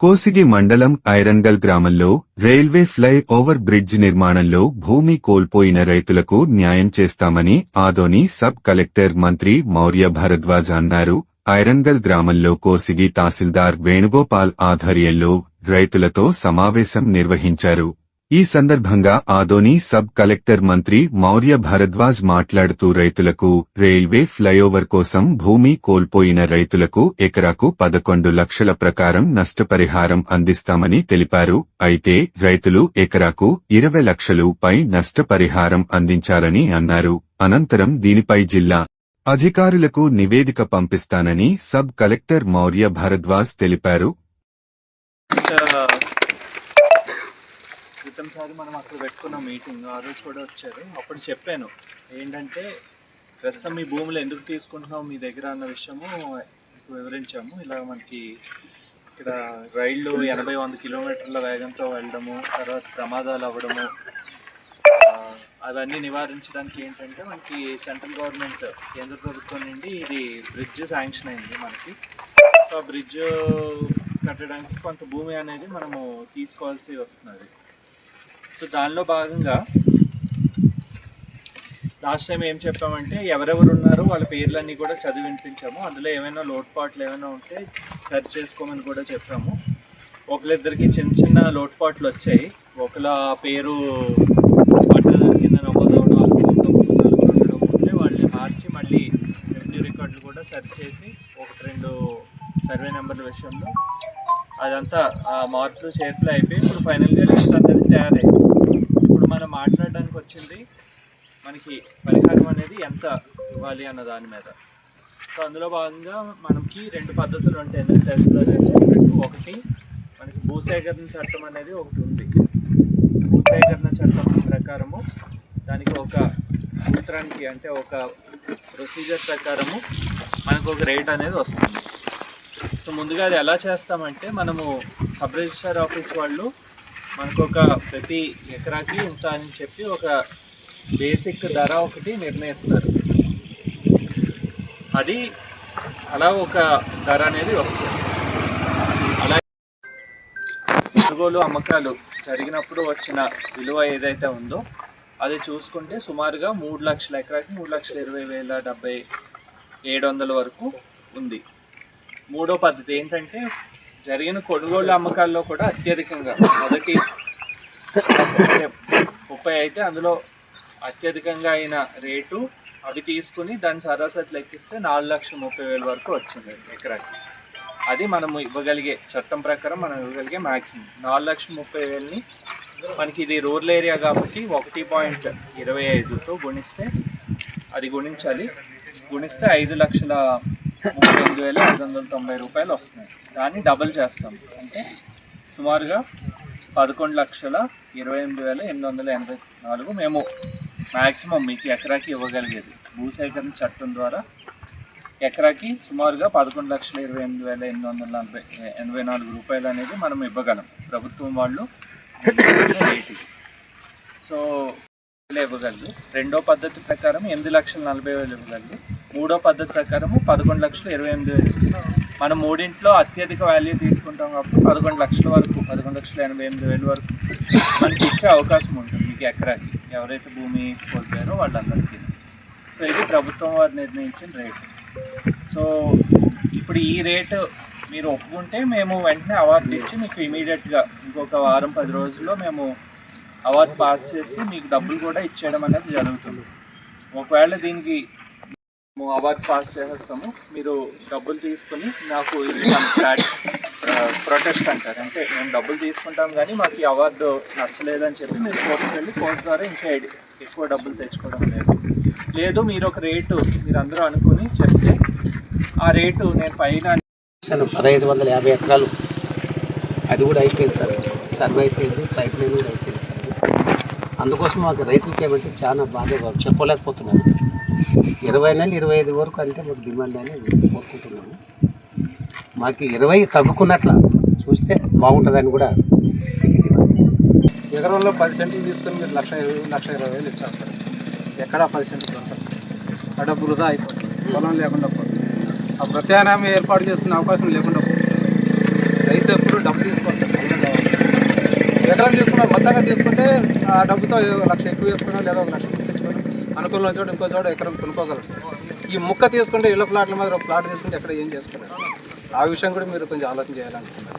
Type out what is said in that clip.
కోసిగి మండలం ఐరన్గల్ గ్రామంలో railway fly over bridge నిర్మాణంలో భూమి కోల్పోయిన రైతులకు న్యాయం చేస్తామని ఆదోని సబ్ కలెక్టర్ మంత్రి మౌర్య భరద్వాజ్ అన్నారు. ఐరన్గల్ గ్రామంలో కోసిగి తహసీల్దార్ వేణుగోపాల్ ఆధ్వర్యంలో రైతులతో సమావేశం నిర్వహించారు. ఈ సందర్భంగా ఆదోని సబ్ కలెక్టర్ మంత్రి మౌర్య భరద్వాజ్ మాట్లాడుతూ రైతులకు రైల్వే ఫ్లైఓవర్ కోసం భూమి కోల్పోయిన రైతులకు ఎకరాకు పదకొండు లక్షల ప్రకారం నష్టపరిహారం అందిస్తామని తెలిపారు. అయితే రైతులు ఎకరాకు ఇరవై లక్షలు పై నష్టపరిహారం అందించాలని అన్నారు. అనంతరం దీనిపై జిల్లా అధికారులకు నివేదిక పంపిస్తానని సబ్ కలెక్టర్ మౌర్య భరద్వాజ్ తెలిపారు. Uh, క్రితంసారి మనం అక్కడ పెట్టుకున్న మీటింగ్ ఆ రోజు కూడా వచ్చారు. అప్పుడు చెప్పాను ఏంటంటే ప్రస్తుతం మీ భూములు ఎందుకు తీసుకుంటున్నాం మీ దగ్గర అన్న విషయము వివరించాము. ఇలా మనకి ఇక్కడ రైళ్ళు ఎనభై వంద కిలోమీటర్ల వేగంతో వెళ్ళడము తర్వాత ప్రమాదాలు అవ్వడము అవన్నీ నివారించడానికి ఏంటంటే మనకి సెంట్రల్ గవర్నమెంట్ కేంద్ర ప్రభుత్వం నుండి ఇది బ్రిడ్జ్ శాంక్షన్ అయింది మనకి. సో ఆ బ్రిడ్జ్ కట్టడానికి కొంత భూమి అనేది మనము తీసుకోవాల్సి వస్తున్నది. సో దానిలో భాగంగా లాస్ట్ టైం ఏం చెప్పామంటే ఎవరెవరు ఉన్నారో వాళ్ళ పేర్లన్నీ కూడా చదివి వినిపించాము. అందులో ఏమైనా లోటుపాట్లు ఏమైనా ఉంటే సెర్చ్ చేసుకోమని కూడా చెప్పాము. ఒకరిద్దరికి చిన్న చిన్న లోటుపాట్లు వచ్చాయి. ఒకళ్ళ పేరు పట్టదారి కింద నమోదవడం అనుభవంలో ఉండడం ఉంటే వాళ్ళని మార్చి మళ్ళీ రెవెన్యూ రికార్డులు కూడా సెర్చ్ చేసి ఒకటి రెండు సర్వే నెంబర్ల విషయంలో అదంతా ఆ మార్పులు చేర్పులు అయిపోయి ఇప్పుడు ఫైనల్గా లిస్ట్ అనేది తయారైంది. వచ్చింది మనకి పరిహారం అనేది ఎంత ఇవ్వాలి అన్న దాని మీద. సో అందులో భాగంగా మనకి రెండు పద్ధతులు ఉంటాయి. ఎందుకంటే చెప్పినట్టు ఒకటి మనకి భూసేకరణ చట్టం అనేది ఒకటి ఉంది. భూసేకరణ చట్టం ప్రకారము దానికి ఒక సూత్రానికి అంటే ఒక ప్రొసీజర్ ప్రకారము మనకు ఒక రేట్ అనేది వస్తుంది. సో ముందుగా అది ఎలా చేస్తామంటే మనము సబ్ రిజిస్టర్ ఆఫీస్ వాళ్ళు మనకు ఒక ప్రతి ఎకరాకి ఇంత అని చెప్పి ఒక బేసిక్ ధర ఒకటి నిర్ణయిస్తారు. అది అలా ఒక ధర అనేది వస్తుంది. అలా కొనుగోలు అమ్మకాలు జరిగినప్పుడు వచ్చిన విలువ ఏదైతే ఉందో అది చూసుకుంటే సుమారుగా మూడు లక్షల ఎకరాకి మూడు లక్షల ఇరవై వేల డెబ్బై ఏడు వందల వరకు ఉంది. మూడో పద్ధతి ఏంటంటే జరిగిన కొనుగోలు అమ్మకాల్లో కూడా అత్యధికంగా. మొదటి ముప్పై అయితే అందులో అత్యధికంగా అయిన రేటు అవి తీసుకుని దాని సరాసరి లెక్కిస్తే నాలుగు లక్షల ముప్పై వేల వరకు వచ్చింది ఎకరాకి. అది మనము ఇవ్వగలిగే చట్టం ప్రకారం మనం ఇవ్వగలిగే మ్యాక్సిమం నాలుగు లక్షల ముప్పై వేలని మనకి ఇది రూరల్ ఏరియా కాబట్టి ఒకటి పాయింట్ ఇరవై ఐదుతో గుణిస్తే అది గుణించాలి. గుణిస్తే ఐదు లక్షల ఎనిమిది వేల ఐదు వందల తొంభై రూపాయలు వస్తున్నాయి దాన్ని డబుల్ చేస్తాం. అంటే సుమారుగా పదకొండు లక్షల ఇరవై ఎనిమిది వేల ఎనిమిది వందల ఎనభై నాలుగు మేము మ్యాక్సిమం మీకు ఎకరాకి ఇవ్వగలిగేది. భూసేకరణ చట్టం ద్వారా ఎకరాకి సుమారుగా పదకొండు లక్షల ఇరవై ఎనిమిది వేల ఎనిమిది వందల నలభై ఎనభై నాలుగు రూపాయలు అనేది మనం ఇవ్వగలం. ప్రభుత్వం వాళ్ళు రేటు సో ఇవ్వగలరు రెండో పద్ధతి ప్రకారం ఎనిమిది లక్షల నలభై వేలు ఇవ్వగలరు మూడో పద్ధతి ప్రకారము పదకొండు లక్షల ఇరవై ఎనిమిది వేలు. మనం మూడింట్లో అత్యధిక వాల్యూ తీసుకుంటాం కాబట్టి పదకొండు లక్షల వరకు పదకొండు లక్షల ఎనభై ఎనిమిది వేల వరకు మనకి ఇచ్చే అవకాశం ఉంటుంది మీకు ఎకరాకి. ఎవరైతే భూమి కోల్పోయారో వాళ్ళందరికీ. సో ఇది ప్రభుత్వం వారు నిర్ణయించిన రేటు. సో ఇప్పుడు ఈ రేటు మీరు ఒప్పుకుంటే మేము వెంటనే అవార్డు ఇచ్చి మీకు ఇమీడియట్గా ఇంకొక వారం పది రోజుల్లో మేము అవార్డు పాస్ చేసి మీకు డబ్బులు కూడా ఇచ్చేయడం అనేది జరుగుతుంది. ఒకవేళ దీనికి మేము అవార్డు పాస్ చేసేస్తాము. మీరు డబ్బులు తీసుకుని నాకు ప్రొటెస్ట్ అంటారు. అంటే మేము డబ్బులు తీసుకుంటాం కానీ మాకు ఈ అవార్డు నచ్చలేదని చెప్పి మీరు కోర్టుకు వెళ్ళి కోర్టు ద్వారా ఇంకా ఎక్కువ డబ్బులు తెచ్చుకోవడం లేదు. లేదు మీరు ఒక రేటు మీరు అందరూ అనుకుని చెప్తే ఆ రేటు నేను పైన పదహైదు వందల యాభై ఎకరాలు. అది కూడా అయిపోయింది సార్. సర్వ్ అయిపోయింది. పైప్ లైన్ కూడా అయిపోయింది సార్. అందుకోసం మాకు రైతులకి ఏమంటే చాలా బాధ చెప్పలేకపోతున్నారు ఇరవై నెలలు ఇరవై ఐదు వరకు అంటే మాకు డిమాండ్ అని కోరుకుంటున్నాము. మాకు ఇరవై తగ్గుకున్నట్ల చూస్తే బాగుంటుందని కూడా ఎకరంలో పది సెంట్లు తీసుకొని మీరు లక్ష లక్ష ఇరవై వేలు ఇస్తారు సార్. ఎక్కడ పది సెంట్లు దొరకదు. ఆ డబ్బు వృధా అయిపోతుంది. పొలం లేకుండా పోతుంది. ఆ ప్రత్యామ్నాయం ఏర్పాటు చేసుకునే అవకాశం లేకుండా పోతుంది. రైతు ఎప్పుడు డబ్బు తీసుకోవాలి సార్ మళ్ళీ ఎకరం మొత్తంగా తీసుకుంటే ఆ డబ్బుతో లక్ష ఎక్కువ వేసుకున్నా లేదా ఒక లక్ష తెచ్చుకొని అనుకూలంలో ఇంకో చోట ఎకరం కొనుక్కోగలరు ఈ ముక్క తీసుకుంటే ఇళ్ళ ప్లాట్ల మీద ఒక ప్లాట్ తీసుకుంటే ఎక్కడ ఏం చేసుకున్నారు ఆ విషయం కూడా మీరు కొంచెం ఆలోచన చేయాలనుకుంటున్నారు